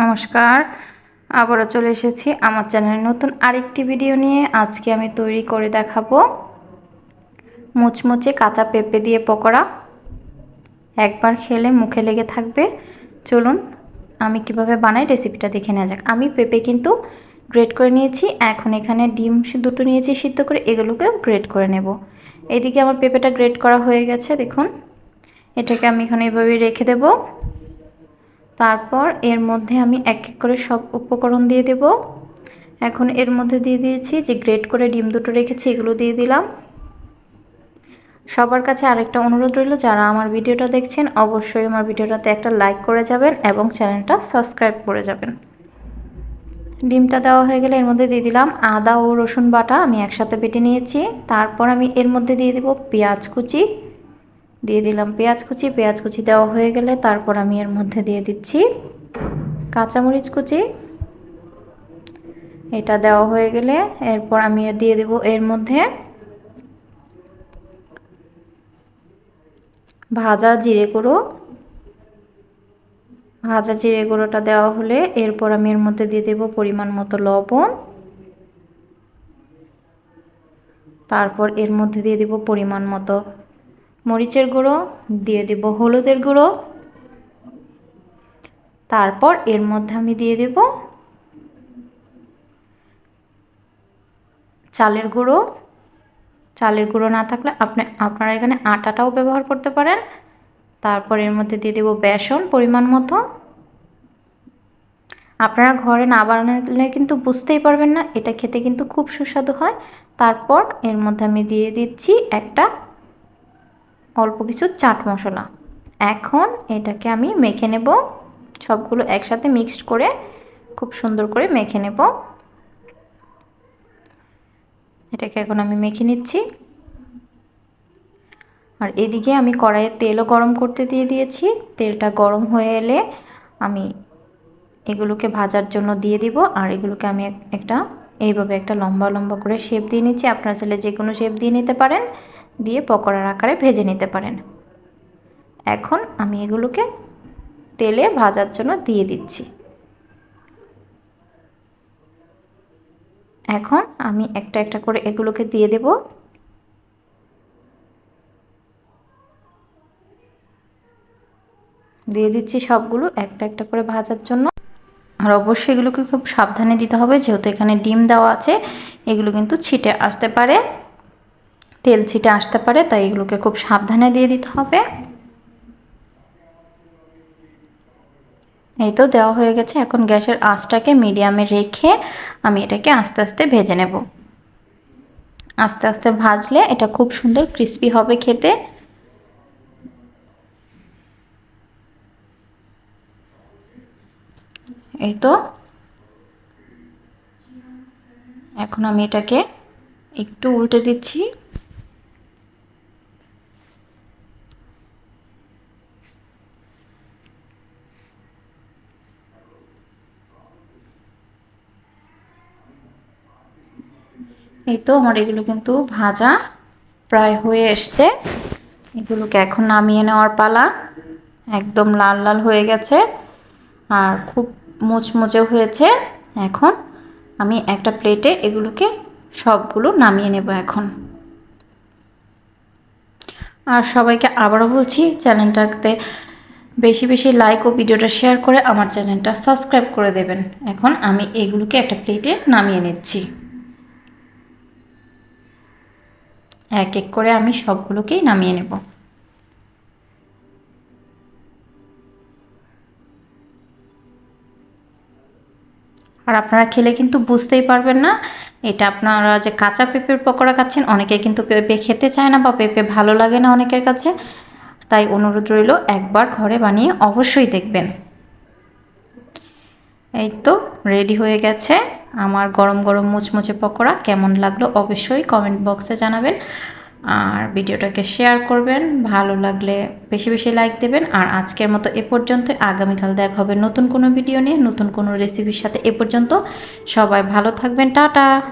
নমস্কার। আবারও চলে এসেছি আমার চ্যানেলে নতুন আরেকটি ভিডিও নিয়ে। আজকে আমি তৈরি করে দেখাবো মুচমুচে কাঁচা পেঁপে দিয়ে পকোড়া। একবার খেলে মুখে লেগে থাকবে। চলুন, আমি কীভাবে বানাই রেসিপিটা দেখে নেওয়া যাক। আমি পেঁপে কিন্তু গ্রেট করে নিয়েছি। এখন এখানে ডিম দুটো নিয়েছি সিদ্ধ করে, এগুলোকে গ্রেট করে নেব। এদিকে আমার পেঁপেটা গ্রেট করা হয়ে গেছে, দেখুন। এটাকে আমি এখানে এভাবে রেখে দেবো। তারপর এর মধ্যে আমি এক এক করে সব উপকরণ দিয়ে দেব। এখন এর মধ্যে দিয়ে দিয়েছি যে গ্রেট করে ডিম দুটো রেখেছি, এগুলো দিয়ে দিলাম। সবার কাছে আরেকটা অনুরোধ রইল, যারা আমার ভিডিওটা দেখছেন, অবশ্যই আমার ভিডিওটাতে একটা লাইক করে যাবেন এবং চ্যানেলটা সাবস্ক্রাইব করে যাবেন। ডিমটা দেওয়া হয়ে গেলে এর মধ্যে দিয়ে দিলাম আদা ও রসুন বাটা, আমি একসাথে বেটে নিয়েছি। তারপর আমি এর মধ্যে দিয়ে দেব পেঁয়াজ কুচি দিয়ে দিলাম পেঁয়াজ কুচি। পেঁয়াজ কুচি দেওয়া হয়ে গেলে তারপর আমি এর মধ্যে দিয়ে দিচ্ছি কাঁচামরিচ কুচি। এটা দেওয়া হয়ে গেলে এরপর আমি দিয়ে দেব এর মধ্যে ভাজা জিরে গুঁড়ো। ভাজা জিরে গুঁড়োটা দেওয়া হলে এরপর আমি এর মধ্যে দিয়ে দেব পরিমাণ মতো লবণ। তারপর এর মধ্যে দিয়ে দেব পরিমাণ মতো মরিচের গুঁড়ো, দিয়ে দেব হলুদের গুঁড়ো। তারপর এর মধ্যে আমি দিয়ে দেব চালের গুঁড়ো। চালের গুঁড়ো না থাকলে আপনি, আপনারা এখানে আটাটাও ব্যবহার করতে পারেন। তারপর এর মধ্যে দিয়ে দেব বেসন পরিমাণ মতো। আপনারা ঘরে না বানালে কিন্তু বুঝতেই পারবেন না, এটা খেতে কিন্তু খুব সুস্বাদু হয়। তারপর এর মধ্যে আমি দিয়ে দিচ্ছি একটা অল্প কিছু চাট মশলা। এখন এটাকে আমি মেখে নেব। সবগুলো একসাথে মিক্সড করে খুব সুন্দর করে মেখে নেব। এটাকে এখন আমি মেখে নিচ্ছি। আর এদিকে আমি কড়াইয়ে তেলও গরম করতে দিয়ে দিয়েছি। তেলটা গরম হয়ে এলে আমি এগুলোকে ভাজার জন্য দিয়ে দিব। আর এগুলোকে আমি একটা এইভাবে একটা লম্বা লম্বা করে শেপ দিয়ে নিচ্ছি। আপনারা চাইলে যে কোনো শেপ দিয়ে নিতে পারেন। দিয়ে পকোড়ার আকারে ভেজে নিতে পারেন। এখন আমি এগুলোকে তেলে ভাজার জন্য দিয়ে দিচ্ছি। এখন আমি একটা একটা করে এগুলোকে দিয়ে দেব। দিয়ে দিচ্ছি সবগুলো একটা একটা করে ভাজার জন্য। আর অবশ্যই এগুলোকে খুব সাবধানে দিতে হবে, যেহেতু এখানে ডিম দেওয়া আছে, এগুলো কিন্তু ছিটে আসতে পারে। তেল ছিটে আসতে পারে, তাই এগুলোকে খুব সাবধানে দিয়ে দিতে হবে। এই তো দেওয়া হয়ে গেছে। এখন গ্যাসের আঁচটাকে মিডিয়ামে রেখে আমি এটাকে আস্তে আস্তে ভেজে নেব। আস্তে আস্তে ভাজলে এটা খুব সুন্দর ক্রিস্পি হবে খেতে। এই তো। এখন আমি এটাকে একটু উল্টে দিচ্ছি। এই তো আমার এগুলো কিন্তু ভাজা প্রায় হয়ে এসছে। এগুলোকে এখন নামিয়ে নেওয়ার পালা। একদম লাল লাল হয়ে গেছে আর খুব মুচমুচে হয়েছে। এখন আমি একটা প্লেটে এগুলোকে সবগুলো নামিয়ে নেব এখন। আর সবাইকে আবারও বলছি, চ্যানেলটাতে বেশি বেশি লাইক ও ভিডিওটা শেয়ার করে আমার চ্যানেলটা সাবস্ক্রাইব করে দেবেন। এখন আমি এগুলোকে একটা প্লেটে নামিয়ে নিচ্ছি। এক এক করে আমি সবগুলোকেই নামিয়ে নেব। আর আপনারা খেলে কিন্তু বুঝতেই পারবেন না, এটা আপনারা যে কাঁচা পেঁপের পকোড়া খাচ্ছেন, অনেকে কিন্তু পেঁপে খেতে চায় না বা পেঁপে ভালো লাগে না অনেকের কাছে। তাই অনুরোধ রইল, একবার ঘরে বানিয়ে অবশ্যই দেখবেন। এই তো রেডি হয়ে গেছে। আমার গরম গরম মুচমুচে পকোড়া কেমন লাগল অবশ্যই কমেন্ট বক্সে জানাবেন। আর ভিডিওটাকে শেয়ার করবেন, ভালো লাগলে বেশি বেশি লাইক দেবেন। আর আজকের মতো এ পর্যন্ত, আগামীকাল দেখা হবে নতুন কোনো ভিডিও নিয়ে, নতুন কোনো রেসিপির সাথে। এ পর্যন্ত সবাই ভালো থাকবেন, টাটা!